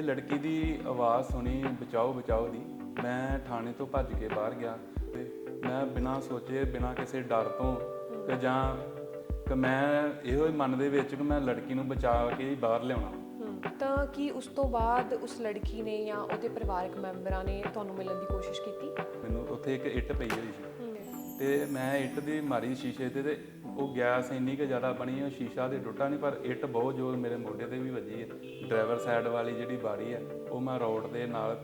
ਤੇ ਲੜਕੀ ਦੀ ਆਵਾਜ਼ ਸੁਣੀ ਬਚਾਓ ਬਚਾਓ ਦੀ। ਮੈਂ ਥਾਣੇ ਤੋਂ ਭੱਜ ਕੇ ਬਾਹਰ ਗਿਆ ਤੇ ਮੈਂ ਬਿਨਾਂ ਸੋਚੇ ਬਿਨਾਂ ਕਿਸੇ ਡਰ ਤੋਂ ਕਿ ਜਾਂ ਕਿ ਮੈਂ ਇਹੋ ਹੀ ਮਨ ਦੇ ਵਿੱਚ ਕਿ ਮੈਂ ਲੜਕੀ ਨੂੰ ਬਚਾ ਕੇ ਬਾਹਰ ਲਿਆਉਣਾ। ਤਾਂ ਕੀ ਉਸ ਤੋਂ ਬਾਅਦ ਉਸ ਲੜਕੀ ਨੇ ਜਾਂ ਉਹਦੇ ਪਰਿਵਾਰਕ ਮੈਂਬਰਾਂ ਨੇ ਤੁਹਾਨੂੰ ਮਿਲਣ ਦੀ ਕੋਸ਼ਿਸ਼ ਕੀਤੀ? ਮੈਨੂੰ ਉੱਥੇ ਇੱਕ ਇੱਟ ਪਈ ਹੋਈ ਸੀ। ਤੇ ਮੈਂ ਇੱਟ ਦੀ ਮਾਰੀ ਸ਼ੀਸ਼ੇ ਤੇ ਤੇ ਉਹ ਗੈਸ ਇੰਨੀ ਕਿ ਜ਼ਿਆਦਾ ਬਣੀ ਉਹ ਸ਼ੀਸ਼ਾ ਤੇ ਟੁੱਟਾ ਨਹੀਂ, ਪਰ ਇੱਟ ਬਹੁਤ ਜ਼ੋਰ ਮੇਰੇ ਮੋਢੇ ਤੇ ਵੀ ਵੱਜੀ ਹੈ ਡਰਾਈਵਰ ਸਾਈਡ ਵਾਲੀ ਜਿਹੜੀ ਬਾਰੀ ਹੈ ਉਹ ਮੈਂ ਰੋਡ ਦੇ ਨਾਲ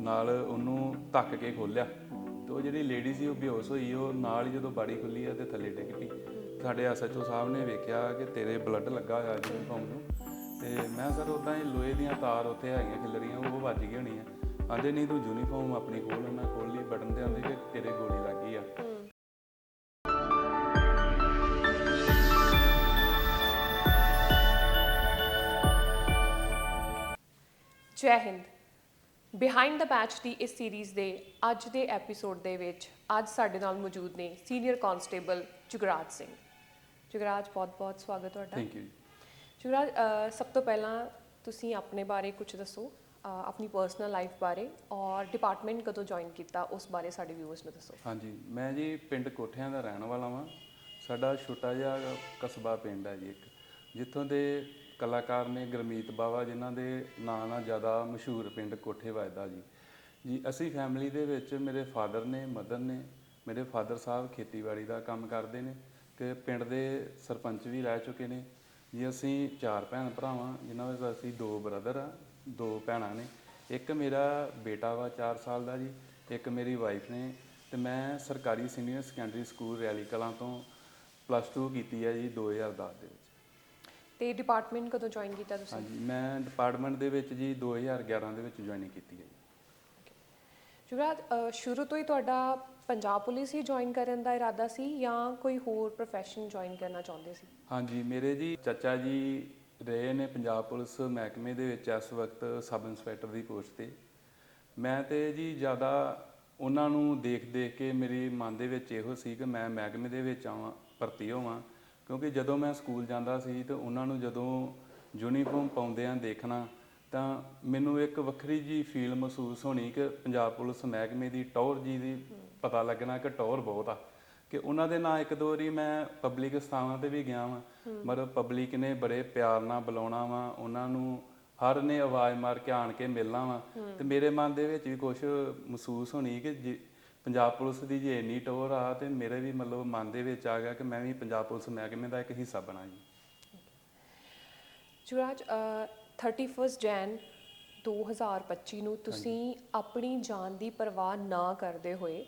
ਨਾਲ ਉਹਨੂੰ ਧੱਕ ਕੇ ਖੋਲਿਆ ਤੇ ਉਹ ਜਿਹੜੀ ਲੇਡੀ ਸੀ, ਉਹ ਬੇਹੋਸ਼ ਹੋਈ, ਉਹ ਨਾਲ ਹੀ ਜਦੋਂ ਬਾੜੀ ਖੁੱਲੀ ਆ ਤੇ ਥੱਲੇ ਡਿੱਗ ਪਈ। ਸਾਡੇ ਐਸਐਚਓ ਸਾਹਿਬ ਨੇ ਵੇਖਿਆ ਕਿ ਤੇਰੇ ਬਲੱਡ ਲੱਗਾ ਹੋਇਆ ਯੂਨੀਫਾਰਮ ਨੂੰ ਤੇ ਮੈਂ ਸਰ ਉਦਾਂ ਹੀ ਲੋਹੇ ਦੀਆਂ ਤਾਰ ਉੱਥੇ ਹੈਗੀਆਂ ਖਿਲਰੀਆਂ, ਉਹ ਵੱਜ ਗਈ ਹੋਣੀ ਆ ਆਂਦੇ, ਨਹੀਂ, ਤੂੰ ਯੂਨੀਫਾਰਮ ਆਪਣੀ ਖੋਲ ਉਹਨਾਂ ਖੋਲ ਲਈ, ਬਟਨ ਤੇ ਆਂਦੇ ਕਿ ਤੇਰੇ ਗੋਲੀ ਲੱਗ ਗਈ ਆ। ਜੈ ਹਿੰਦ। ਬਿਹਾਈਂਡ ਦਾ ਬੈਚ ਦੀ ਇਸ ਸੀਰੀਜ਼ ਦੇ ਅੱਜ ਦੇ ਐਪੀਸੋਡ ਦੇ ਵਿੱਚ ਅੱਜ ਸਾਡੇ ਨਾਲ ਮੌਜੂਦ ਨੇ ਸੀਨੀਅਰ ਕਾਂਸਟੇਬਲ ਜੁਗਰਾਜ ਸਿੰਘ। ਜੁਗਰਾਜ ਬਹੁਤ-ਬਹੁਤ ਸਵਾਗਤ ਤੁਹਾਡਾ। ਥੈਂਕ ਯੂ ਜੁਗਰਾਜ ਸਭ ਤੋਂ ਪਹਿਲਾਂ ਤੁਸੀਂ ਆਪਣੇ ਬਾਰੇ ਕੁਝ ਦੱਸੋ ਆਪਣੀ ਪਰਸਨਲ ਲਾਈਫ ਬਾਰੇ ਔਰ ਡਿਪਾਰਟਮੈਂਟ ਕਦੋਂ ਜੁਆਇਨ ਕੀਤਾ ਉਸ ਬਾਰੇ ਸਾਡੇ ਵਿਊਅਰਸ ਨੂੰ ਦੱਸੋ। ਹਾਂਜੀ ਮੈਂ ਜੀ ਪਿੰਡ ਕੋਠਿਆਂ ਦਾ ਰਹਿਣ ਵਾਲਾ ਵਾਂ। ਸਾਡਾ ਛੋਟਾ ਜਿਹਾ ਕਸਬਾ ਪਿੰਡ ਹੈ ਜੀ ਇੱਕ ਜਿੱਥੋਂ ਦੇ ਕਲਾਕਾਰ ਨੇ ਗੁਰਮੀਤ ਬਾਵਾ, ਜਿਨ੍ਹਾਂ ਦੇ ਨਾਂ ਨਾਲ ਜ਼ਿਆਦਾ ਮਸ਼ਹੂਰ ਪਿੰਡ ਕੋਠੇ ਵੱਜਦਾ ਜੀ। ਜੀ, ਅਸੀਂ ਫੈਮਿਲੀ ਦੇ ਵਿੱਚ ਮੇਰੇ ਫਾਦਰ ਨੇ ਮਦਰ ਨੇ, ਮੇਰੇ ਫਾਦਰ ਸਾਹਿਬ ਖੇਤੀਬਾੜੀ ਦਾ ਕੰਮ ਕਰਦੇ ਨੇ ਤੇ ਪਿੰਡ ਦੇ ਸਰਪੰਚ ਵੀ ਰਹਿ ਚੁੱਕੇ ਨੇ। ਜੀ, ਅਸੀਂ ਚਾਰ ਭੈਣ ਭਰਾਵਾਂ, ਜਿਨ੍ਹਾਂ ਵਿੱਚ ਅਸੀਂ ਦੋ ਬ੍ਰਦਰ ਆ, ਦੋ ਭੈਣਾਂ ਨੇ। ਇੱਕ ਮੇਰਾ ਬੇਟਾ ਵਾ 4 ਸਾਲ ਦਾ ਜੀ, ਇੱਕ ਮੇਰੀ ਵਾਈਫ ਨੇ ਤੇ ਮੈਂ ਸਰਕਾਰੀ senior secondary school Raili Kalan ਤੋਂ ਪਲੱਸ 2 ਕੀਤੀ ਹੈ ਜੀ 2010 ਦੇ ਵਿੱਚ। ਤੇ ਡਿਪਾਰਟਮੈਂਟ ਕਦੋਂ ਜੁਆਇਨ ਕੀਤਾ ਤੁਸੀਂ? ਹਾਂਜੀ ਮੈਂ ਡਿਪਾਰਟਮੈਂਟ ਦੇ ਵਿੱਚ ਜੀ 2011 ਦੇ ਵਿੱਚ ਜੁਆਇਨਿੰਗ ਕੀਤੀ ਹੈ ਜੀ। ਜੁਗਰਾਜ ਸ਼ੁਰੂ ਤੋਂ ਹੀ ਤੁਹਾਡਾ ਪੰਜਾਬ ਪੁਲਿਸ ਹੀ ਜੁਆਇਨ ਕਰਨ ਦਾ ਇਰਾਦਾ ਸੀ ਜਾਂ ਕੋਈ ਹੋਰ profession ਜੁਆਇਨ ਕਰਨਾ ਚਾਹੁੰਦੇ ਸੀ? ਹਾਂਜੀ ਮੇਰੇ ਜੀ ਚਾਚਾ ਜੀ ਰਹੇ ਨੇ ਪੰਜਾਬ ਪੁਲਿਸ ਮਹਿਕਮੇ ਦੇ ਵਿੱਚ ਇਸ ਵਕਤ ਸਬ ਇੰਸਪੈਕਟਰ ਦੀ ਪੋਸਟ ਤੇ। ਮੈਂ ਤੇ ਜੀ ਜ਼ਿਆਦਾ ਉਹਨਾਂ ਨੂੰ ਦੇਖ ਦੇਖ ਕੇ ਮੇਰੀ ਮਨ ਦੇ ਵਿੱਚ ਇਹੋ ਸੀ ਕਿ ਮੈਂ ਮਹਿਕਮੇ ਦੇ ਵਿੱਚ ਆਵਾਂ ਭਰਤੀ ਹੋਵਾਂ। ਕਿਉਂਕਿ ਜਦੋਂ ਮੈਂ ਸਕੂਲ ਜਾਂਦਾ ਸੀ ਤੇ ਉਹਨਾਂ ਨੂੰ ਜਦੋਂ ਯੂਨੀਫਾਰਮ ਪਾਉਂਦਿਆਂ ਦੇਖਣਾ, ਤਾਂ ਮੈਨੂੰ ਇੱਕ ਵੱਖਰੀ ਜੀ ਫੀਲ ਮਹਿਸੂਸ ਹੋਣੀ ਕਿ ਪੰਜਾਬ ਪੁਲਿਸ ਮਹਿਕਮੇ ਦੀ ਟੌਰ ਜੀ ਦੀ ਪਤਾ ਲੱਗਣਾ ਕਿ ਟੌਰ ਬਹੁਤ ਆ। ਕਿ ਉਹਨਾਂ ਦੇ ਨਾਲ ਇੱਕ ਦੋ ਵਾਰੀ ਮੈਂ ਪਬਲਿਕ ਸਥਾਨਾਂ ਤੇ ਵੀ ਗਿਆ ਵਾਂ, ਮਤਲਬ ਪਬਲਿਕ ਨੇ ਬੜੇ ਪਿਆਰ ਨਾਲ ਬੁਲਾਉਣਾ ਵਾਂ, ਉਹਨਾਂ ਨੂੰ ਹਰ ਨੇ ਆਵਾਜ਼ ਮਾਰ ਕੇ ਆਣ ਕੇ ਮਿਲਣਾ ਵਾ, ਤੇ ਮੇਰੇ ਮਨ ਦੇ ਵਿੱਚ ਵੀ ਕੁਝ ਮਹਿਸੂਸ ਹੋਣੀ ਕਿ ਜੇ ਪੰਜਾਬ ਪੁਲਿਸ ਦੀ ਜੇ ਇੰਨੀ ਟੋਰ ਆ ਤੇ ਮੇਰੇ ਵੀ ਮਤਲਬ ਮਨ ਦੇ ਵਿੱਚ ਆ ਗਿਆ ਕਿ ਮੈਂ ਵੀ ਪੰਜਾਬ ਪੁਲਿਸ ਮਹਿਕਮੇ ਦਾ ਇੱਕ ਹਿੱਸਾ ਬਣਾ ਜੀ। ਜੁਗਰਾਜ ਅਹ, 31 ਜੈਨ 2025 ਨੂੰ ਤੁਸੀਂ ਆਪਣੀ ਜਾਨ ਦੀ ਪਰਵਾਹ ਨਾ ਕਰਦੇ ਹੋਏ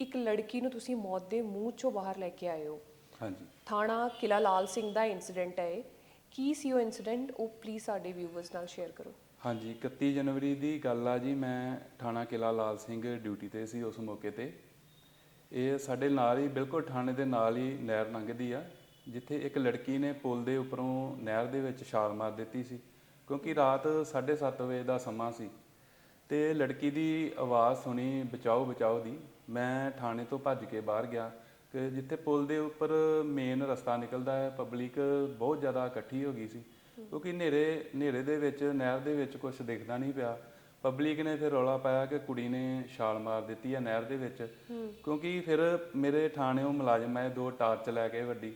ਇੱਕ ਲੜਕੀ ਨੂੰ ਤੁਸੀਂ ਮੌਤ ਦੇ ਮੂੰਹ ਚੋਂ ਬਾਹਰ ਲੈ ਕੇ ਆਏ ਹੋ। ਹਾਂਜੀ। ਥਾਣਾ ਕਿਲਾ ਲਾਲ ਸਿੰਘ ਦਾ ਇਨਸੀਡੈਂਟ ਹੈ। ਕੀ ਸੀ ਉਹ ਇਨਸੀਡੈਂਟ ਉਹ ਪਲੀਜ਼ ਸਾਡੇ ਵਿਊਅਰਸ ਨਾਲ ਸ਼ੇਅਰ ਕਰੋ। ਹਾਂਜੀ 31 ਜਨਵਰੀ ਦੀ ਗੱਲ ਆ ਜੀ। ਮੈਂ ਥਾਣਾ ਕਿਲਾ ਲਾਲ ਸਿੰਘ ਡਿਊਟੀ ਤੇ ਸੀ ਉਸ ਮੌਕੇ ਤੇ। ਇਹ ਸਾਡੇ ਨਾਲ ਹੀ, ਬਿਲਕੁਲ ਥਾਣੇ ਦੇ ਨਾਲ ਹੀ ਨਹਿਰ ਲੰਘਦੀ ਆ, ਜਿੱਥੇ ਇੱਕ ਲੜਕੀ ਨੇ ਪੁਲ ਦੇ ਉੱਪਰੋਂ ਨਹਿਰ ਦੇ ਵਿੱਚ ਛਾਲ ਮਾਰ ਦਿੱਤੀ ਸੀ, ਕਿਉਂਕਿ ਰਾਤ 7:30 ਵਜੇ ਦਾ ਸਮਾਂ ਸੀ। ਤੇ ਲੜਕੀ ਦੀ ਆਵਾਜ਼ ਸੁਣੀ ਬਚਾਓ ਬਚਾਓ ਦੀ। ਮੈਂ ਥਾਣੇ ਤੋਂ ਭੱਜ ਕੇ ਬਾਹਰ ਗਿਆ ਕਿ ਜਿੱਥੇ ਪੁਲ ਦੇ ਉੱਪਰ ਮੇਨ ਰਸਤਾ ਨਿਕਲਦਾ ਹੈ, ਪਬਲਿਕ ਬਹੁਤ ਜ਼ਿਆਦਾ ਇਕੱਠੀ ਹੋ ਗਈ ਸੀ। ਕਿਉਂਕਿ ਹਨੇਰੇ ਹਨੇਰੇ ਦੇ ਵਿੱਚ ਨਹਿਰ ਦੇ ਵਿੱਚ ਕੁਝ ਦਿਖਦਾ ਨਹੀਂ ਪਿਆ। ਪਬਲਿਕ ਨੇ ਫਿਰ ਰੌਲਾ ਪਾਇਆ ਕਿ ਕੁੜੀ ਨੇ ਛਾਲ ਮਾਰ ਦਿੱਤੀ ਹੈ ਨਹਿਰ ਦੇ ਵਿੱਚ। ਕਿਉਂਕਿ ਫਿਰ ਮੇਰੇ ਥਾਣਿਓਂ ਮੁਲਾਜ਼ਮ ਆਏ ਦੋ ਟਾਰਚ ਲੈ ਕੇ ਵੱਡੀ।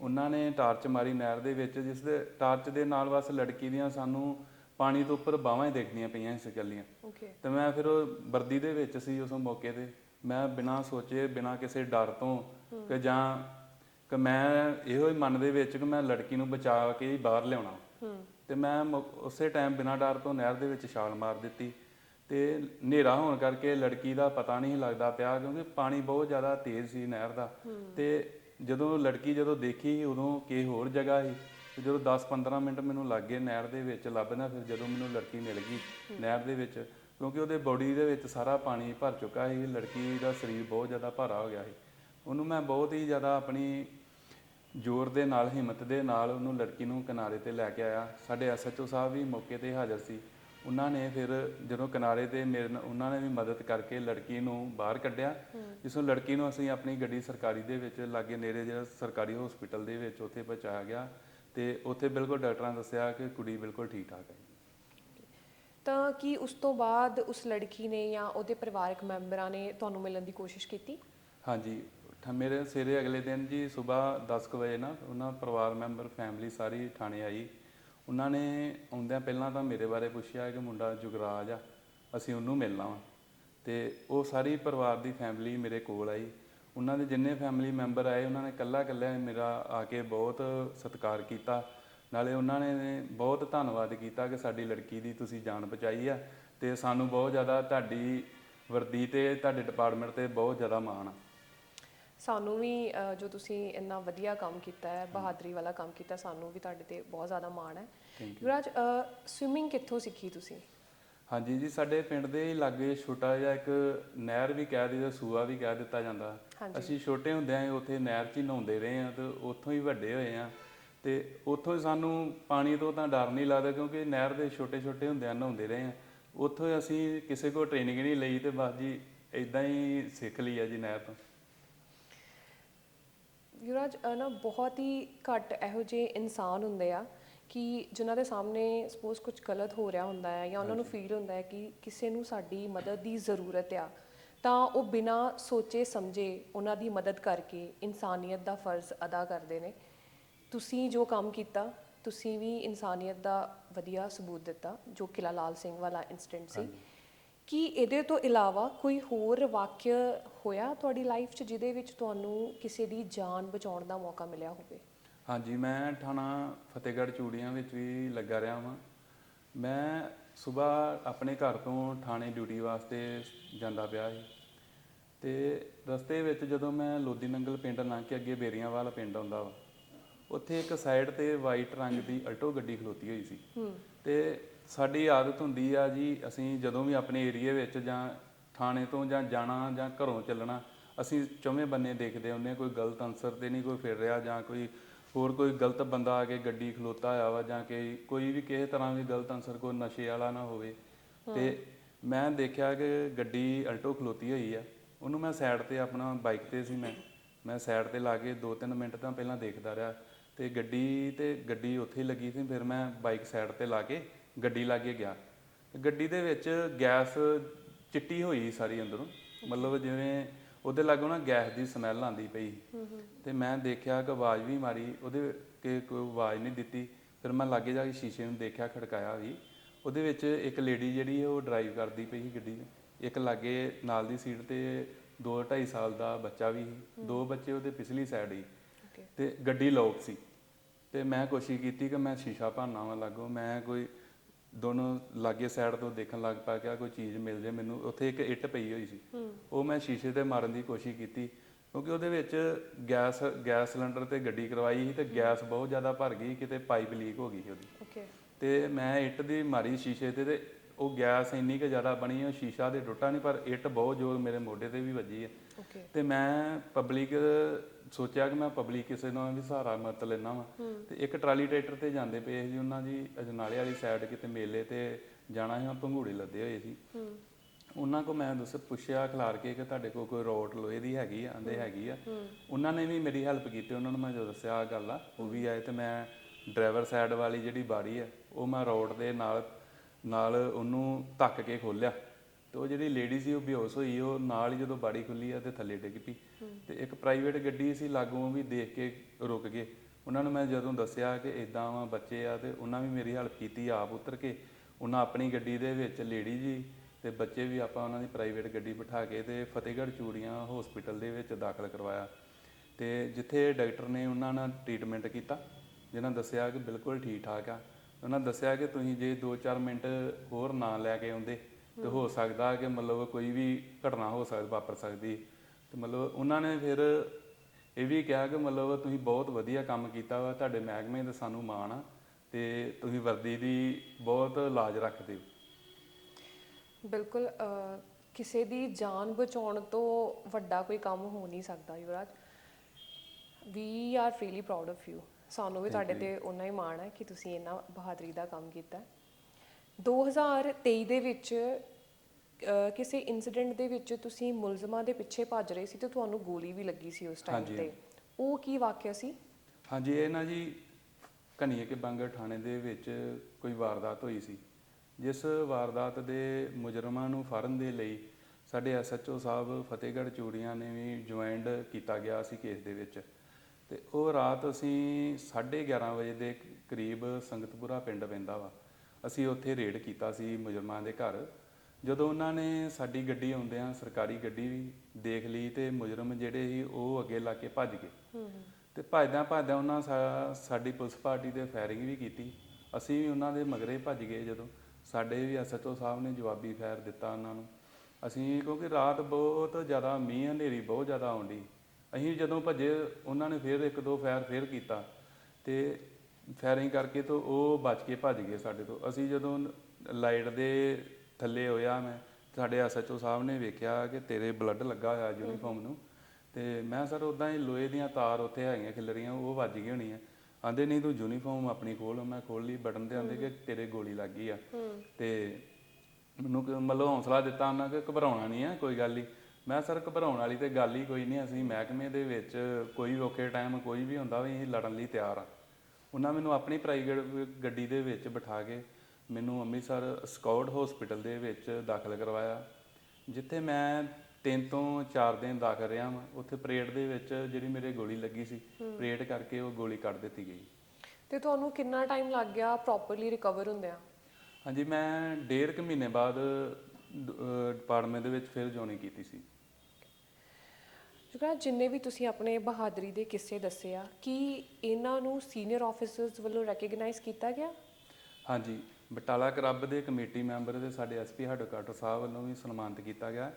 ਉਹਨਾਂ ਨੇ ਟਾਰਚ ਮਾਰੀ ਨਹਿਰ ਦੇ ਵਿੱਚ ਜਿਸ ਦੇ ਟਾਰਚ ਦੇ ਨਾਲ ਬਸ ਲੜਕੀ ਦੀਆਂ ਸਾਨੂੰ ਪਾਣੀ ਤੋਂ ਉੱਪਰ ਬਾਹਾਂ ਹੀ ਦੇਖਦੀਆਂ ਪਈਆਂ ਸੀ ਇਕੱਲੀਆਂ। ਤੇ ਮੈਂ ਫਿਰ ਉਹ ਵਰਦੀ ਦੇ ਵਿੱਚ ਸੀ ਉਸ ਮੌਕੇ ਤੇ। ਮੈਂ ਬਿਨਾਂ ਸੋਚੇ ਬਿਨਾਂ ਕਿਸੇ ਡਰ ਤੋਂ ਕਿ ਜਾਂ ਕਿ ਮੈਂ ਇਹੋ ਹੀ ਮਨ ਦੇ ਵਿੱਚ ਕਿ ਮੈਂ ਲੜਕੀ ਨੂੰ ਬਚਾ ਕੇ ਹੀ ਬਾਹਰ ਲਿਆਉਣਾ। ਤੇ ਮੈਂ ਮੌ- ਉਸੇ ਟਾਈਮ ਬਿਨਾਂ ਡਰ ਤੋਂ ਨਹਿਰ ਦੇ ਵਿੱਚ ਛਾਲ ਮਾਰ ਦਿੱਤੀ। ਤੇ ਹਨੇਰਾ ਹੋਣ ਕਰਕੇ ਲੜਕੀ ਦਾ ਪਤਾ ਨਹੀਂ ਲੱਗਦਾ ਪਿਆ ਕਿਉਂਕਿ ਪਾਣੀ ਬਹੁਤ ਜ਼ਿਆਦਾ ਤੇਜ਼ ਸੀ ਨਹਿਰ ਦਾ। ਤੇ ਜਦੋਂ ਲੜਕੀ ਜਦੋਂ ਦੇਖੀ ਉਦੋਂ ਕਿ ਹੋਰ ਜਗ੍ਹਾ ਸੀ। ਤੇ ਜਦੋਂ 10-15 ਮਿੰਟ ਮੈਨੂੰ ਲੱਗ ਗਏ ਨਹਿਰ ਦੇ ਵਿੱਚ ਲੱਭਣਾ ਫਿਰ ਜਦੋਂ ਮੈਨੂੰ ਲੜਕੀ ਮਿਲ ਗਈ ਨਹਿਰ ਦੇ ਵਿੱਚ ਕਿਉਂਕਿ ਉਹਦੇ ਬੋਡੀ ਦੇ ਵਿੱਚ ਸਾਰਾ ਪਾਣੀ ਭਰ ਚੁੱਕਾ ਸੀ। ਲੜਕੀ ਦਾ ਸਰੀਰ ਬਹੁਤ ਜ਼ਿਆਦਾ ਭਾਰਾ ਹੋ ਗਿਆ ਸੀ। ਉਹਨੂੰ ਮੈਂ ਬਹੁਤ ਹੀ ਜ਼ਿਆਦਾ ਆਪਣੀ ਜ਼ੋਰ ਦੇ ਨਾਲ ਹਿੰਮਤ ਦੇ ਨਾਲ ਉਹਨੂੰ ਲੜਕੀ ਨੂੰ ਕਿਨਾਰੇ ਤੇ ਲੈ ਕੇ ਆਇਆ। ਸਾਡੇ ਐਸਐਚਓ ਸਾਹਿਬ ਵੀ ਮੌਕੇ ਤੇ ਹਾਜ਼ਰ ਸੀ। ਉਹਨਾਂ ਨੇ ਫਿਰ ਜਦੋਂ ਕਿਨਾਰੇ ਤੇ ਮੇਰੇ ਨਾਲ ਉਹਨਾਂ ਨੇ ਵੀ ਮਦਦ ਕਰਕੇ ਲੜਕੀ ਨੂੰ ਬਾਹਰ ਕੱਢਿਆ ਜਿਸ ਨੂੰ ਲੜਕੀ ਨੂੰ ਅਸੀਂ ਆਪਣੀ ਗੱਡੀ ਸਰਕਾਰੀ ਦੇ ਵਿੱਚ ਲਾਗੇ ਨੇੜੇ ਜਿਹੜਾ ਸਰਕਾਰੀ ਹਸਪੀਟਲ ਦੇ ਵਿੱਚ ਉੱਥੇ ਪਹੁੰਚਾਇਆ ਗਿਆ ਤੇ ਉੱਥੇ ਬਿਲਕੁਲ ਡਾਕਟਰਾਂ ਦੱਸਿਆ ਕਿ ਕੁੜੀ ਬਿਲਕੁਲ ਠੀਕ ਠਾਕ ਹੈ। ਤਾਂ ਕੀ ਉਸ ਤੋਂ ਬਾਅਦ ਉਸ ਲੜਕੀ ਨੇ ਜਾਂ ਉਹਦੇ ਪਰਿਵਾਰਕ ਮੈਂਬਰਾਂ ਨੇ ਤੁਹਾਨੂੰ ਮਿਲਣ ਦੀ ਕੋਸ਼ਿਸ਼ ਕੀਤੀ? ਹਾਂਜੀ ਮੇਰੇ ਸਵੇਰੇ ਅਗਲੇ ਦਿਨ ਜੀ ਸਵੇਰ 10 ਕੁ ਵਜੇ ਨਾ ਉਹਨਾਂ ਪਰਿਵਾਰ ਮੈਂਬਰ ਫੈਮਿਲੀ ਸਾਰੀ ਥਾਣੇ ਆਈ। ਉਹਨਾਂ ਨੇ ਆਉਂਦਿਆਂ ਪਹਿਲਾਂ ਤਾਂ ਮੇਰੇ ਬਾਰੇ ਪੁੱਛਿਆ ਕਿ ਮੁੰਡਾ ਜੁਗਰਾਜ ਆ, ਅਸੀਂ ਉਹਨੂੰ ਮਿਲਣਾ ਵਾ। ਤੇ ਉਹ ਸਾਰੀ ਪਰਿਵਾਰ ਦੀ ਫੈਮਿਲੀ ਮੇਰੇ ਕੋਲ ਆਈ। ਉਹਨਾਂ ਦੇ ਜਿੰਨੇ ਫੈਮਿਲੀ ਮੈਂਬਰ ਆਏ, ਉਹਨਾਂ ਨੇ ਕੱਲਾ ਕੱਲਾ ਮੇਰਾ ਆ ਕੇ ਬਹੁਤ ਸਤਿਕਾਰ ਕੀਤਾ। ਨਾਲੇ ਉਹਨਾਂ ਨੇ ਬਹੁਤ ਧੰਨਵਾਦ ਕੀਤਾ ਕਿ ਸਾਡੀ ਲੜਕੀ ਦੀ ਤੁਸੀਂ ਜਾਨ ਬਚਾਈ ਆ ਤੇ ਸਾਨੂੰ ਬਹੁਤ ਜ਼ਿਆਦਾ ਤੁਹਾਡੀ ਵਰਦੀ ਤੇ, ਤੁਹਾਡੇ ਡਿਪਾਰਟਮੈਂਟ ਤੇ ਬਹੁਤ ਜ਼ਿਆਦਾ ਮਾਣ ਆ। ਸਾਨੂੰ ਵੀ ਅ, ਜੋ ਤੁਸੀਂ ਇੰਨਾ ਵਧੀਆ ਕੰਮ ਕੀਤਾ ਹੈ ਬਹਾਦਰੀ ਵਾਲਾ ਕੰਮ ਕੀਤਾ ਸਾਨੂੰ ਵੀ ਤੁਹਾਡੇ ਤੇ ਬਹੁਤ ਜ਼ਿਆਦਾ ਮਾਣ ਹੈ। ਯੁਵਰਾਜ ਸਵਿਮਿੰਗ ਕਿੱਥੋਂ ਸਿੱਖੀ ਤੁਸੀਂ? ਹਾਂਜੀ ਜੀ ਸਾਡੇ ਪਿੰਡ ਦੇ ਹੀ ਲਾਗੇ ਛੋਟਾ ਜਿਹਾ ਇੱਕ ਨਹਿਰ ਵੀ ਕਹਿ ਦਿੱਤਾ ਸੂਆ ਵੀ ਕਹਿ ਦਿੱਤਾ ਜਾਂਦਾ। ਹਾਂਜੀ। ਅਸੀਂ ਛੋਟੇ ਹੁੰਦਿਆਂ ਹੀ ਉੱਥੇ ਨਹਿਰ 'ਚ ਹੀ ਨਹਾਉਂਦੇ ਰਹੇ ਆ ਤੇ ਉੱਥੋਂ ਹੀ ਵੱਡੇ ਹੋਏ ਆ ਤੇ ਉੱਥੋਂ ਹੀ ਸਾਨੂੰ ਪਾਣੀ ਤੋਂ ਤਾਂ ਡਰ ਨਹੀਂ ਲੱਗਦਾ ਕਿਉਂਕਿ ਨਹਿਰ ਦੇ ਛੋਟੇ ਛੋਟੇ ਹੁੰਦਿਆਂ ਨਹਾਉਂਦੇ ਰਹੇ ਆ ਉੱਥੋਂ ਹੀ ਅਸੀਂ ਕਿਸੇ ਕੋਲ ਟ੍ਰੇਨਿੰਗ ਨਹੀਂ ਲਈ ਤੇ ਬਸ ਜੀ ਇਦਾਂ ਹੀ ਸਿੱਖ ਲਈ ਆ ਜੀ ਨਹਿਰ ਤੋਂ। ਯੁਵਰਾਜ ਅ, ਨਾ ਬਹੁਤ ਹੀ ਘੱਟ ਇਹੋ ਜਿਹੇ ਇਨਸਾਨ ਹੁੰਦੇ ਆ ਕਿ ਜਿਨ੍ਹਾਂ ਦੇ ਸਾਹਮਣੇ ਸਪੋਜ਼ ਕੁਝ ਗਲਤ ਹੋ ਰਿਹਾ ਹੁੰਦਾ ਹੈ ਜਾਂ ਉਹਨਾਂ ਨੂੰ ਫੀਲ ਹੁੰਦਾ ਹੈ ਕਿ ਕਿਸੇ ਨੂੰ ਸਾਡੀ ਮਦਦ ਦੀ ਜ਼ਰੂਰਤ ਆ ਤਾਂ ਉਹ ਬਿਨਾਂ ਸੋਚੇ ਸਮਝੇ ਉਹਨਾਂ ਦੀ ਮਦਦ ਕਰਕੇ ਇਨਸਾਨੀਅਤ ਦਾ ਫਰਜ਼ ਅਦਾ ਕਰਦੇ ਨੇ। ਤੁਸੀਂ ਜੋ ਕੰਮ ਕੀਤਾ ਤੁਸੀਂ ਵੀ ਇਨਸਾਨੀਅਤ ਦਾ ਵਧੀਆ ਸਬੂਤ ਦਿੱਤਾ ਜੋ ਕਿਲਾ ਲਾਲ ਸਿੰਘ ਵਾਲਾ ਇਨਸੀਡੈਂਟ ਸੀ। ਕੀ ਇਹਦੇ ਤੋਂ ਇਲਾਵਾ ਕੋਈ ਹੋਰ ਵਾਕਿਆ ਹੋਇਆ ਤੁਹਾਡੀ ਲਾਈਫ 'ਚ ਜਿਹਦੇ ਵਿੱਚ ਤੁਹਾਨੂੰ ਕਿਸੇ ਦੀ ਜਾਨ ਬਚਾਉਣ ਦਾ ਮੌਕਾ ਮਿਲਿਆ ਹੋਵੇ? ਹਾਂਜੀ ਮੈਂ ਥਾਣਾ ਫਤਿਹਗੜ੍ਹ ਚੂੜੀਆਂ ਵਿੱਚ ਵੀ ਲੱਗਾ ਰਿਹਾ ਹਾਂ ਮੈਂ ਸਵੇਰ ਆਪਣੇ ਘਰ ਤੋਂ ਥਾਣੇ ਡਿਊਟੀ ਵਾਸਤੇ ਜਾਂਦਾ ਪਿਆ ਸੀ। ਤੇ ਰਸਤੇ ਵਿੱਚ ਜਦੋਂ ਮੈਂ ਲੋਦੀ ਨੰਗਲ ਪਿੰਡ ਲੰਘ ਕੇ ਅੱਗੇ ਬੇਰੀਆਂਵਾਲ ਪਿੰਡ ਆਉਂਦਾ ਵਾ ਉੱਥੇ ਇੱਕ ਸਾਈਡ ਤੇ ਵਾਈਟ ਰੰਗ ਦੀ ਅਲਟੋ ਗੱਡੀ ਖਲੋਤੀ ਹੋਈ ਸੀ। ਤੇ ਸਾਡੀ ਆਦਤ ਹੁੰਦੀ ਆ ਜੀ ਅਸੀਂ ਜਦੋਂ ਵੀ ਆਪਣੇ ਏਰੀਏ ਵਿੱਚ ਜਾਂ ਥਾਣੇ ਤੋਂ ਜਾਂ ਜਾਣਾ ਜਾਂ ਘਰੋਂ ਚੱਲਣਾ ਅਸੀਂ ਚੌਵੇਂ ਬੰਨੇ ਦੇਖਦੇ ਹੁੰਦੇ ਕੋਈ ਗਲਤ ਅਨਸਰ ਤੇ ਨਹੀਂ ਕੋਈ ਫਿਰ ਰਿਹਾ ਜਾਂ ਕੋਈ ਹੋਰ ਕੋਈ ਗਲਤ ਬੰਦਾ ਆ ਕੇ ਗੱਡੀ ਖਲੋਤਾ ਹੋਇਆ ਵਾ ਜਾਂ ਕਿ ਕੋਈ ਵੀ ਕਿਸੇ ਤਰ੍ਹਾਂ ਵੀ ਗਲਤ ਅਨਸਰ ਕੋਈ ਨਸ਼ੇ ਵਾਲਾ ਨਾ ਹੋਵੇ। ਤੇ ਮੈਂ ਦੇਖਿਆ ਕਿ ਗੱਡੀ ਅਲਟੋ ਖਲੋਤੀ ਹੋਈ ਆ ਉਹਨੂੰ ਮੈਂ ਸਾਈਡ ਤੇ ਆਪਣਾ ਬਾਈਕ ਤੇ ਸੀ ਮੈਂ ਮੈਂ ਸਾਈਡ ਤੇ ਲਾ ਕੇ 2-3 ਮਿੰਟ ਤਾਂ ਪਹਿਲਾਂ ਦੇਖਦਾ ਰਿਹਾ। ਤੇ ਗੱਡੀ ਤੇ ਗੱਡੀ ਉੱਥੇ ਹੀ ਲੱਗੀ ਸੀ ਫਿਰ ਮੈਂ ਬਾਈਕ ਸਾਈਡ ਤੇ ਲਾ ਕੇ ਗੱਡੀ ਲਾਗੇ ਗਿਆ। ਗੱਡੀ ਦੇ ਵਿੱਚ ਗੈਸ ਚਿੱਟੀ ਹੋਈ ਸਾਰੀ ਅੰਦਰੋਂ। ਮਤਲਬ ਜਿਵੇਂ ਉਹਦੇ ਲਾਗੋਂ ਨਾ ਗੈਸ ਦੀ ਸਮੈਲ ਆਂਦੀ ਪਈ। ਤੇ ਮੈਂ ਦੇਖਿਆ ਕਿ ਆਵਾਜ਼ ਵੀ ਮਾਰੀ ਉਹਦੇ ਕਿ ਕੋਈ ਆਵਾਜ਼ ਨਹੀਂ ਦਿੱਤੀ। ਫਿਰ ਮੈਂ ਲਾਗੇ ਜਾ ਕੇ ਸ਼ੀਸ਼ੇ ਨੂੰ ਦੇਖਿਆ ਖੜਕਾਇਆ ਵੀ। ਉਹਦੇ ਵਿੱਚ ਇੱਕ ਲੇਡੀ ਜਿਹੜੀ ਉਹ ਡਰਾਈਵ ਕਰਦੀ ਪਈ ਸੀ ਗੱਡੀ ਇੱਕ ਲਾਗੇ ਨਾਲ ਦੀ ਸੀਟ ਤੇ 2.5 ਸਾਲ ਦਾ ਬੱਚਾ ਵੀ ਸੀ। ਦੋ ਬੱਚੇ ਉਹਦੇ ਪਿਛਲੀ ਸਾਈਡ ਹੀ ਤੇ ਗੱਡੀ ਲੋਕ ਸੀ। ਤੇ ਮੈਂ ਕੋਸ਼ਿਸ਼ ਕੀਤੀ ਕਿ ਮੈਂ ਸ਼ੀਸ਼ਾ ਭੰਨਾ ਵਾ ਲੱਗੋ। ਮੈਂ ਕੋਈ ਦੋਨੋਂ ਲਾਗੇ ਸਾਈਡ ਤੋਂ ਦੇਖਣ ਲੱਗ ਪਿਆ ਕਿ ਕੋਈ ਚੀਜ਼ ਮਿਲ ਜੇ ਮੈਨੂੰ ਉੱਥੇ ਇੱਕ ਇੱਟ ਪਈ ਹੋਈ ਸੀ। ਉਹ ਮੈਂ ਸ਼ੀਸ਼ੇ ਤੇ ਮਾਰਨ ਦੀ ਕੋਸ਼ਿਸ਼ ਕੀਤੀ ਕਿਉਂਕਿ ਉਹਦੇ ਵਿੱਚ ਗੈਸ ਗੈਸ ਸਿਲੰਡਰ ਤੇ ਗੱਡੀ ਕਰਵਾਈ ਸੀ ਤੇ ਗੈਸ ਬਹੁਤ ਜ਼ਿਆਦਾ ਭਰ ਗਈ ਕਿਤੇ ਪਾਈਪ ਲੀਕ ਹੋ ਗਈ ਸੀ ਉਹਦੀ। ਓਕੇ ਤੇ ਮੈਂ ਇੱਟ ਦੀ ਮਾਰੀ ਸ਼ੀਸ਼ੇ ਤੇ ਤੇ ਉਹ ਗੈਸ ਇੰਨੀ ਕਿ ਜ਼ਿਆਦਾ ਬਣੀ ਉਹ ਸ਼ੀਸ਼ਾ ਦੇ ਟੁੱਟਾ ਨਹੀਂ ਪਰ ਇੱਟ ਬਹੁਤ ਜ਼ੋਰ ਮੇਰੇ ਮੋਢੇ ਤੇ ਵੀ ਵੱਜੀ ਹੈ ਓਕੇ ਤੇ ਮੈਂ ਪਬਲਿਕ ਸੋਚਿਆ ਕਿ ਮੈਂ ਪਬਲਿਕ ਕਿਸੇ ਨਾਲ ਵੀ ਸਹਾਰਾ ਮਤ ਲੈਣਾ ਵਾ। ਤੇ ਇੱਕ ਟਰਾਲੀ ਟਰੈਕਟਰ ਤੇ ਜਾਂਦੇ ਪਏ ਸੀ ਉਹਨਾਂ ਦੀ ਅਜਨਾਲੇ ਵਾਲੀ ਸਾਈਡ ਕਿਤੇ ਮੇਲੇ ਤੇ ਜਾਣਾ ਸੀ ਉਹ ਭੰਗੂੜੇ ਲੱਦੇ ਹੋਏ ਸੀ। ਉਹਨਾਂ ਕੋ ਮੈਂ ਦੱਸ ਪੁੱਛਿਆ ਖਿਲਾਰ ਕੇ ਕਿ ਤੁਹਾਡੇ ਕੋਲ ਕੋਈ ਰੋਡ ਲੋਹੇ ਦੀ ਹੈਗੀ ਆ ਆਂਦੇ ਹੈਗੀ ਆ। ਉਹਨਾਂ ਨੇ ਵੀ ਮੇਰੀ ਹੈਲਪ ਕੀਤੀ ਉਹਨਾਂ ਨੂੰ ਮੈਂ ਜਦੋਂ ਦੱਸਿਆ ਆਹ ਗੱਲ ਆ ਉਹ ਵੀ ਆਏ ਤੇ ਮੈਂ ਡਰਾਈਵਰ ਸਾਈਡ ਵਾਲੀ ਜਿਹੜੀ ਬਾੜੀ ਆ ਉਹ ਮੈਂ ਰੋਡ ਦੇ ਨਾਲ ਨਾਲ ਉਹਨੂੰ ਧੱਕ ਕੇ ਖੋਲਿਆ ਤੇ ਉਹ ਜਿਹੜੀ ਲੇਡੀ ਸੀ ਉਹ ਬੇਹੋਸ਼ ਹੋਈ, ਉਹ ਨਾਲ ਹੀ ਜਦੋਂ ਬਾੜੀ ਖੁੱਲੀ ਆ ਤੇ ਥੱਲੇ ਡਿੱਗ ਪਈ। ਤੇ ਇੱਕ ਪ੍ਰਾਈਵੇਟ ਗੱਡੀ ਸੀ, ਲਾਗੋਂ ਵੀ ਦੇਖ ਕੇ ਰੁਕ ਗਏ। ਉਹਨਾਂ ਨੂੰ ਮੈਂ ਜਦੋਂ ਦੱਸਿਆ ਕਿ ਇਦਾਂ ਵਾ ਬੱਚੇ ਆ ਤੇ ਉਹਨਾਂ ਵੀ ਮੇਰੀ ਹੈਲਪ ਕੀਤੀ, ਆਪ ਉਤਰ ਕੇ। ਉਹਨਾਂ ਆਪਣੀ ਗੱਡੀ ਦੇ ਵਿੱਚ ਲੇਡੀ ਜੀ ਤੇ ਬੱਚੇ ਵੀ ਆਪਾਂ ਉਹਨਾਂ ਦੀ ਪ੍ਰਾਈਵੇਟ ਗੱਡੀ ਬਿਠਾ ਕੇ ਤੇ ਫਤਿਹਗੜ੍ਹ ਚੂੜੀਆਂ ਹਸਪੀਟਲ ਦੇ ਵਿੱਚ ਦਾਖਲ ਕਰਵਾਇਆ। ਤੇ ਜਿੱਥੇ ਡਾਕਟਰ ਨੇ ਉਹਨਾਂ ਨਾਲ ਟ੍ਰੀਟਮੈਂਟ ਕੀਤਾ ਜਿਨ੍ਹਾਂ ਦੱਸਿਆ ਕਿ ਬਿਲਕੁਲ ਠੀਕ ਠਾਕ ਆ। ਉਹਨਾਂ ਦੱਸਿਆ ਕਿ ਤੁਸੀਂ ਜੇ 2-4 ਮਿੰਟ ਹੋਰ ਨਾ ਲੈ ਕੇ ਆਉਂਦੇ ਤੇ ਹੋ ਸਕਦਾ ਕਿ ਮਤਲਬ ਕੋਈ ਵੀ ਘਟਨਾ ਹੋ ਸਕਦੀ ਵਾਪਰ ਸਕਦੀ। ਤੇ ਮਤਲਬ ਉਹਨਾਂ ਨੇ ਫਿਰ ਇਹ ਵੀ ਕਿਹਾ ਕਿ ਮਤਲਬ ਤੁਸੀਂ ਬਹੁਤ ਵਧੀਆ ਕੰਮ ਕੀਤਾ ਵਾ ਤੁਹਾਡੇ ਮਹਿਕਮੇ ਦਾ ਸਾਨੂੰ ਮਾਣ ਆ ਤੇ ਤੁਸੀਂ ਵਰਦੀ ਦੀ ਬਹੁਤ ਲਾਜ ਰੱਖਦੇ ਹੋ। ਬਿਲਕੁਲ ਕਿਸੇ ਦੀ ਜਾਨ ਬਚਾਉਣ ਤੋਂ ਵੱਡਾ ਕੋਈ ਕੰਮ ਹੋ ਨਹੀਂ ਸਕਦਾ Yuvraj. We are really proud of you ਸਾਨੂੰ ਵੀ ਤੁਹਾਡੇ ਤੇ ਉਨਾ ਹੀ ਮਾਣ ਹੈ ਕਿ ਤੁਸੀਂ ਇੰਨਾ ਬਹਾਦਰੀ ਦਾ ਕੰਮ ਕੀਤਾ। 2023 ਦੇ ਵਿੱਚ ਕਿਸੇ ਇਨਸੀਡੈਂਟ ਦੇ ਵਿੱਚ ਤੁਸੀਂ ਮੁਲਜ਼ਮਾਂ ਦੇ ਪਿੱਛੇ ਭੱਜ ਰਹੇ ਸੀ ਤੇ ਤੁਹਾਨੂੰ ਗੋਲੀ ਵੀ ਲੱਗੀ ਸੀ ਉਸ ਟਾਈਮ ਹਾਂਜੀ। ਤੇ। ਉਹ ਕੀ ਵਾਕਿਆ ਸੀ? ਹਾਂਜੀ ਇਹ ਨਾ ਜੀ ਕਨੀਏ ਕੇ ਬੰਗਰ ਥਾਣੇ ਦੇ ਵਿੱਚ ਕੋਈ ਵਾਰਦਾਤ ਹੋਈ ਸੀ। ਜਿਸ ਵਾਰਦਾਤ ਦੇ ਮੁਜਰਮਾਂ ਨੂੰ ਫੜਨ ਦੇ ਲਈ ਸਾਡੇ ਐਸਐਚਓ ਸਾਹਿਬ ਫਤਿਹਗੜ੍ਹ ਚੂੜੀਆਂ ਨੇ ਵੀ ਜੁਆਇੰਡ ਕੀਤਾ ਗਿਆ ਸੀ ਕੇਸ ਦੇ ਵਿੱਚ। ਤੇ ਉਹ ਰਾਤ ਅਸੀਂ 11:30 ਵਜੇ ਦੇ ਕਰੀਬ ਸੰਗਤਪੁਰਾ ਪਿੰਡ ਪੈਂਦਾ ਵਾ। ਅਸੀਂ ਉੱਥੇ ਰੇਡ ਕੀਤਾ ਸੀ ਮੁਜਰਮਾਂ ਦੇ ਘਰ। ਜਦੋਂ ਉਹਨਾਂ ਨੇ ਸਾਡੀ ਗੱਡੀ ਆਉਂਦਿਆਂ ਸਰਕਾਰੀ ਗੱਡੀ ਵੀ ਦੇਖ ਲਈ ਤੇ ਮੁਜਰਮ ਜਿਹੜੇ ਸੀ ਉਹ ਅੱਗੇ ਲਾ ਕੇ ਭੱਜ ਗਏ। ਤੇ ਭੱਜਦਿਆਂ ਭੱਜਦਿਆਂ ਉਹਨਾਂ ਸਾ- ਸਾਡੀ ਪੁਲਿਸ ਪਾਰਟੀ ਤੇ ਫਾਇਰਿੰਗ ਵੀ ਕੀਤੀ। ਅਸੀਂ ਵੀ ਉਹਨਾਂ ਦੇ ਮਗਰੇ ਭੱਜ ਗਏ ਜਦੋਂ ਸਾਡੇ ਵੀ ਐਸਐਚਓ ਸਾਹਿਬ ਨੇ ਜਵਾਬੀ ਫਾਇਰ ਦਿੱਤਾ ਉਹਨਾਂ ਨੂੰ। ਅਸੀਂ ਕਿਉਂਕਿ ਰਾਤ ਬਹੁਤ ਜ਼ਿਆਦਾ ਮੀਂਹ ਹਨੇਰੀ ਬਹੁਤ ਜ਼ਿਆਦਾ ਆਉਂਦੀ ਅਸੀਂ ਜਦੋਂ ਭੱਜੇ ਉਹਨਾਂ ਨੇ ਫਿਰ ਇੱਕ ਦੋ ਫਾਇਰ ਫਿਰ ਕੀਤਾ। ਤੇ ਫਾਇਰਿੰਗ ਕਰਕੇ ਤੋਂ ਉਹ ਬਚ ਕੇ ਭੱਜ ਗਏ ਸਾਡੇ ਤੋਂ। ਅਸੀਂ ਜਦੋਂ ਲਾਈਟ ਦੇ ਥੱਲੇ ਹੋਇਆ ਮੈਂ, ਸਾਡੇ ਐਸਐਚਓ ਸਾਹਿਬ ਨੇ ਵੇਖਿਆ ਕਿ ਤੇਰੇ ਬਲੱਡ ਲੱਗਾ ਹੋਇਆ ਯੂਨੀਫਾਰਮ ਨੂੰ। ਤੇ ਮੈਂ ਸਰ ਉਦਾਂ ਹੀ ਲੋਹੇ ਦੀਆਂ ਤਾਰ ਉੱਥੇ ਹੈਗੀਆਂ ਖਿਲਰੀਆਂ, ਉਹ ਵੱਜ ਗਈ ਹੋਣੀ ਆ। ਆਂਦੇ, ਨਹੀਂ, ਤੂੰ ਯੂਨੀਫਾਰਮ ਆਪਣੀ ਖੋਲ। ਮੈਂ ਖੋਲ ਲਈ ਬਟਨ ਤੇ ਆਂਦੇ ਕਿ ਤੇਰੇ ਗੋਲੀ ਲੱਗ ਗਈ ਆ। ਤੇ ਮੈਨੂੰ ਕਿ- ਮਤਲਬ ਹੌਸਲਾ ਦਿੱਤਾ ਉਹਨਾਂ ਕਿ ਘਬਰਾਉਣਾ ਨਹੀਂ ਆ, ਕੋਈ ਗੱਲ ਨਹੀਂ ਮੈਂ ਸਰ, ਘਬਰਾਉਣ ਵਾਲੀ ਤੇ ਗੱਲ ਹੀ ਕੋਈ ਨਹੀਂ, ਅਸੀਂ ਮਹਿਕਮੇ ਦੇ ਵਿੱਚ ਕੋਈ ਵੀ ਔਖੇ ਟਾਈਮ ਕੋਈ ਵੀ ਹੁੰਦਾ ਵੀ ਅਸੀਂ ਲੜਨ ਲਈ ਤਿਆਰ ਆ। ਉਹਨਾਂ ਮੈਨੂੰ ਆਪਣੀ ਪ੍ਰਾਈਵੇਟ ਗੱਡੀ ਦੇ ਵਿੱਚ ਬਿਠਾ ਕੇ ਮੈਨੂੰ ਅੰਮ੍ਰਿਤਸਰ ਸਕਾਊਟ ਹਸਪੀਟਲ ਦੇ ਵਿੱਚ ਦਾਖਲ ਕਰਵਾਇਆ ਜਿੱਥੇ ਮੈਂ ਤਿੰਨ ਤੋਂ 4 ਦਿਨ ਦਾਖਲ ਰਿਹਾ ਹਾਂ ਉੱਥੇ ਪਰੇਡ ਦੇ ਵਿੱਚ ਜਿਹੜੀ ਮੇਰੇ ਗੋਲੀ ਲੱਗੀ ਸੀ ਪਰੇਡ ਕਰਕੇ ਉਹ ਗੋਲੀ ਕੱਢ ਦਿੱਤੀ ਗਈ। ਤੇ ਤੁਹਾਨੂੰ ਕਿੰਨਾ ਟਾਈਮ ਲੱਗ ਗਿਆ ਪ੍ਰੋਪਰਲੀ ਰਿਕਵਰ ਹੁੰਦਿਆਂ? ਹਾਂਜੀ ਮੈਂ ਡੇਢ ਕੁ ਮਹੀਨੇ ਬਾਅਦ ਡਿਪਾਰਟਮੈਂਟ ਦੇ ਵਿੱਚ ਫਿਰ ਜੁਆਇਨਿੰਗ ਕੀਤੀ ਸੀ। ਜੁਗਰਾਜ ਜਿੰਨੇ ਵੀ ਤੁਸੀਂ ਆਪਣੇ ਬਹਾਦਰੀ ਦੇ ਕਿੱਸੇ ਦੱਸੇ ਆ ਕੀ ਇਹਨਾਂ ਨੂੰ ਸੀਨੀਅਰ ਆਫੀਸਰਸ ਵੱਲੋਂ ਰੈਕਗਨਾਈਜ਼ ਕੀਤਾ ਗਿਆ ਹਾਂਜੀ ਬਟਾਲਾ ਕਲੱਬ ਦੇ ਕਮੇਟੀ ਮੈਂਬਰ ਤੇ ਸਾਡੇ ਐਸਪੀ ਹੈਡਕੁਆਟਰ ਸਾਹਿਬ ਵੱਲੋਂ ਵੀ ਸਨਮਾਨਿਤ ਕੀਤਾ ਗਿਆ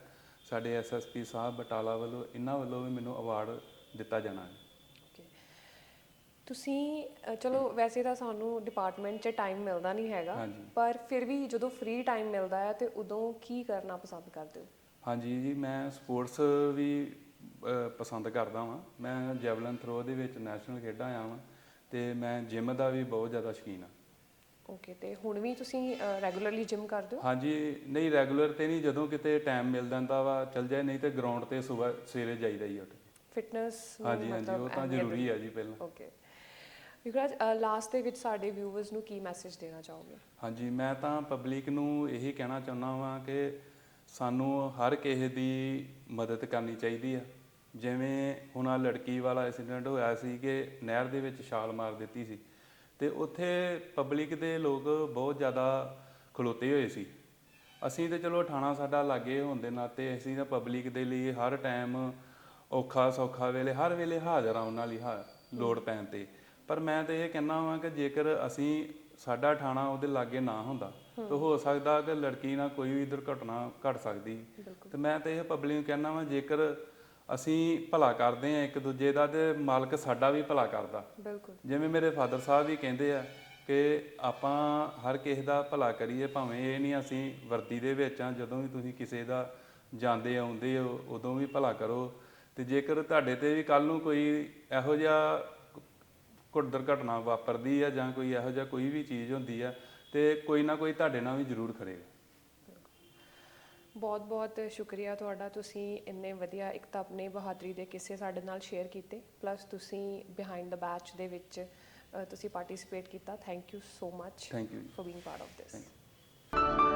ਸਾਡੇ ਐਸਐਸਪੀ ਸਾਹਿਬ ਬਟਾਲਾ ਵੱਲੋਂ ਇਹਨਾਂ ਵੱਲੋਂ ਵੀ ਮੈਨੂੰ ਅਵਾਰਡ ਦਿੱਤਾ ਜਾਣਾ ਹੈ. ਤੁਸੀਂ ਅ, ਚਲੋ ਵੈਸੇ ਤਾਂ ਸਾਨੂੰ ਡਿਪਾਰਟਮੈਂਟ 'ਚ ਟਾਈਮ ਮਿਲਦਾ ਨਹੀਂ ਹੈਗਾ ਹਾਂਜੀ। ਪਰ ਫਿਰ ਵੀ ਜਦੋਂ ਫ੍ਰੀ ਟਾਈਮ ਮਿਲਦਾ ਹੈ ਤੇ ਉਦੋਂ ਕੀ ਕਰਨਾ ਪਸੰਦ ਕਰਦੇ ਹੋ ਹਾਂਜੀ ਜੀ ਮੈਂ ਸਪੋਰਟਸ ਵੀ ਪਸੰਦ ਕਰਦਾ ਵਾਂ। ਮੈਂ ਜੈਵਲਨ ਥਰੋ ਦੇ ਵਿੱਚ ਨੈਸ਼ਨਲ ਖੇਡਾਂ ਆਇਆ ਵਾਂ ਤੇ ਮੈਂ ਜਿਮ ਦਾ ਵੀ ਬਹੁਤ ਜ਼ਿਆਦਾ ਸ਼ੌਕੀਨ ਆ। ਓਕੇ ਤੇ ਹੁਣ ਵੀ ਤੁਸੀਂ ਰੈਗੂਲਰਲੀ ਜਿਮ ਕਰਦੇ ਹੋ? ਹਾਂਜੀ ਨਹੀਂ ਰੈਗੂਲਰ ਤੇ ਨਹੀਂ ਜਦੋਂ ਕਿਤੇ ਟਾਈਮ ਮਿਲ ਜਾਂਦਾ ਵਾ ਚਲ ਜਾਏ ਨਹੀਂ ਤੇ ਗਰਾਊਂਡ ਤੇ ਸਵੇਰ ਸਵੇਰੇ ਜਾਈਦਾ ਹੀ ਉੱਠ। ਫਿਟਨੈਸ ਹਾਂਜੀ ਹਾਂਜੀ ਉਹ ਤਾਂ ਜ਼ਰੂਰੀ ਆ ਜੀ ਪਹਿਲਾਂ। ਓਕੇ ਯੁਗਰਾਜ ਲਾਸਟ ਦੇ ਵਿੱਚ ਸਾਡੇ ਵਿਊਅਰਸ ਨੂੰ ਕੀ ਮੈਸੇਜ ਦੇਣਾ ਚਾਹੋਗੇ? ਹਾਂਜੀ ਮੈਂ ਤਾਂ ਪਬਲਿਕ ਨੂੰ ਇਹੀ ਕਹਿਣਾ ਚਾਹੁੰਦਾ ਵਾਂ ਕਿ ਸਾਨੂੰ ਹਰ ਕਿਸੇ ਦੀ ਮਦਦ ਕਰਨੀ ਚਾਹੀਦੀ ਆ। ਜਿਵੇਂ ਹੁਣ ਆ ਲੜਕੀ ਵਾਲਾ ਐਕਸੀਡੈਂਟ ਹੋਇਆ ਸੀ ਕਿ ਨਹਿਰ ਦੇ ਵਿੱਚ ਛਾਲ ਮਾਰ ਦਿੱਤੀ ਸੀ ਤੇ ਉੱਥੇ ਪਬਲਿਕ ਦੇ ਲੋਕ ਬਹੁਤ ਜ਼ਿਆਦਾ ਖਲੋਤੇ ਹੋਏ ਸੀ। ਅਸੀਂ ਤੇ ਚਲੋ ਠਾਣਾ ਸਾਡਾ ਲਾਗੇ ਹੋਣ ਦੇ ਨਾਤੇ ਅਸੀਂ ਤਾਂ ਪਬਲਿਕ ਦੇ ਲਈ ਹਰ ਟਾਈਮ ਔਖਾ ਸੌਖਾ ਵੇਲੇ ਹਰ ਵੇਲੇ ਹਾਜ਼ਰ ਆ ਉਹਨਾਂ ਲਈ ਹਾ- ਲੋੜ ਪੈਣ ਤੇ। ਪਰ ਮੈਂ ਤੇ ਇਹ ਕਹਿਣਾ ਵਾਂ ਕਿ ਜੇਕਰ ਅਸੀਂ ਸਾਡਾ ਠਾਣਾ ਉਹਦੇ ਲਾਗੇ ਨਾ ਹੁੰਦਾ ਤਾਂ ਹੋ ਸਕਦਾ ਕਿ ਲੜਕੀ ਨਾਲ ਕੋਈ ਵੀ ਦੁਰਘਟਨਾ ਘਟ ਸਕਦੀ। ਤੇ ਮੈਂ ਤੇ ਇਹ ਪਬਲਿਕ ਨੂੰ ਕਹਿਣਾ ਵਾਂ ਜੇਕਰ ਅਸੀਂ ਭਲਾ ਕਰਦੇ ਆ ਇੱਕ ਦੂਜੇ ਦਾ ਤੇ ਮਾਲਕ ਸਾਡਾ ਵੀ ਭਲਾ ਕਰਦਾ। ਬਿਲਕੁਲ। ਜਿਵੇਂ ਮੇਰੇ ਫਾਦਰ ਸਾਹਿਬ ਵੀ ਕਹਿੰਦੇ ਆ ਕਿ ਆਪਾਂ ਹਰ ਕਿਸੇ ਦਾ ਭਲਾ ਕਰੀਏ ਭਾਵੇਂ ਇਹ ਨਹੀਂ ਅਸੀਂ ਵਰਦੀ ਦੇ ਵਿੱਚ ਆ ਜਦੋਂ ਵੀ ਤੁਸੀਂ ਕਿਸੇ ਦਾ ਜਾਂਦੇ ਆਉਂਦੇ ਹੋ ਉਦੋਂ ਵੀ ਭਲਾ ਕਰੋ। ਤੇ ਜੇਕਰ ਤੁਹਾਡੇ ਤੇ ਵੀ ਕੱਲ ਨੂੰ ਕੋਈ ਇਹੋ ਜਿਹਾ ਕੋਈ ਦੁਰਘਟਨਾ ਵਾਪਰਦੀ ਆ ਜਾਂ ਕੋਈ ਇਹੋ ਜਿਹਾ ਕੋਈ ਵੀ ਚੀਜ਼ ਹੁੰਦੀ ਆ ਤੇ ਕੋਈ ਨਾ ਕੋਈ ਤੁਹਾਡੇ ਨਾਲ ਵੀ ਜ਼ਰੂਰ ਕਰੇਗਾ ਬਹੁਤ ਬਹੁਤ ਸ਼ੁਕਰੀਆ ਤੁਹਾਡਾ ਤੁਸੀਂ ਇੰਨੇ ਵਧੀਆ ਇੱਕ ਤਾਂ ਆਪਣੇ ਬਹਾਦਰੀ ਦੇ ਕਿੱਸੇ ਸਾਡੇ ਨਾਲ ਸ਼ੇਅਰ ਕੀਤੇ ਪਲੱਸ ਤੁਸੀਂ ਬਿਹਾਈਂਡ ਦ ਬੈਚ ਦੇ ਵਿੱਚ ਤੁਸੀਂ ਪਾਰਟਿਸਿਪੇਟ ਕੀਤਾ। Thank you so much thank you for being part of you.